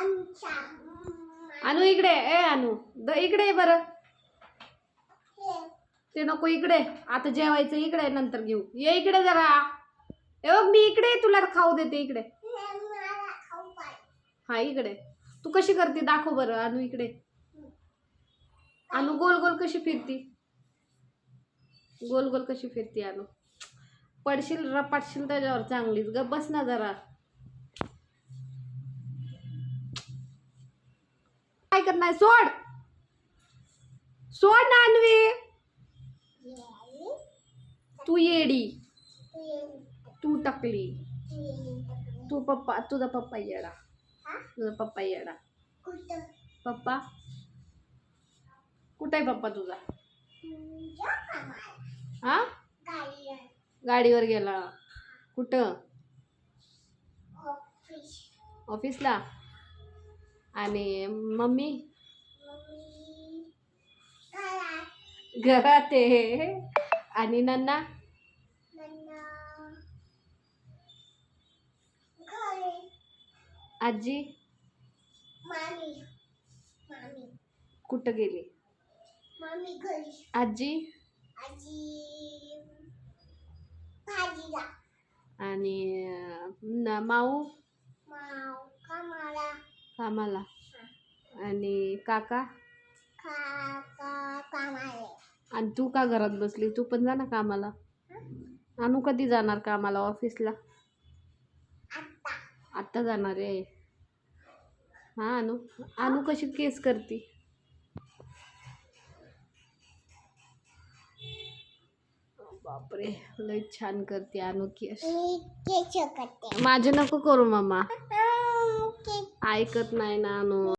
अनु इकडे ए अनु द इकडे बरं. ते नको इकडे आता जेवायचं इकडे नंतर घेऊ. ये इकडे जरा. ए बघ मी इकडे आहे, तुला खाऊ देते इकडे. हे इकडे. तू कशी करते? दाखव बरं अनु इकडे. अनु गोल गोल कशी फिरती? गोल गोल कशी फिरती अनु? पडशील रपाटशील त्याच्यावर चांगलीच. ग बस ना जरा. काय करणार? सोड. सोड ना अन्वी. तू येडी. तू टकली. तू पप्पा तुझा पप्पा येडा. तुझा पप्पा येडा. पप्पा? कुठे आहे पप्पा तुझा? हा? गाडीवर गेला. कुठं? ऑफिस ऑफिसला आणि मम्मी? मम्मी घरात आहे. आणि नन्ना? आजी? मामी. मामी. कुठं गेली? आजी? आणि माऊ? कामाला. आणि काका? काका कामाला आणि तू का घरात बसली? तू पण जा ना कामाला. अनु कधी जाणार कामाला ऑफिसला? आत्ता. जाणार आहे. हा अनु? अनु कशी केस करते? बापरे लय छान करते अनु केस. माझे नको करू मामा. ऐकत नाही ना अनु.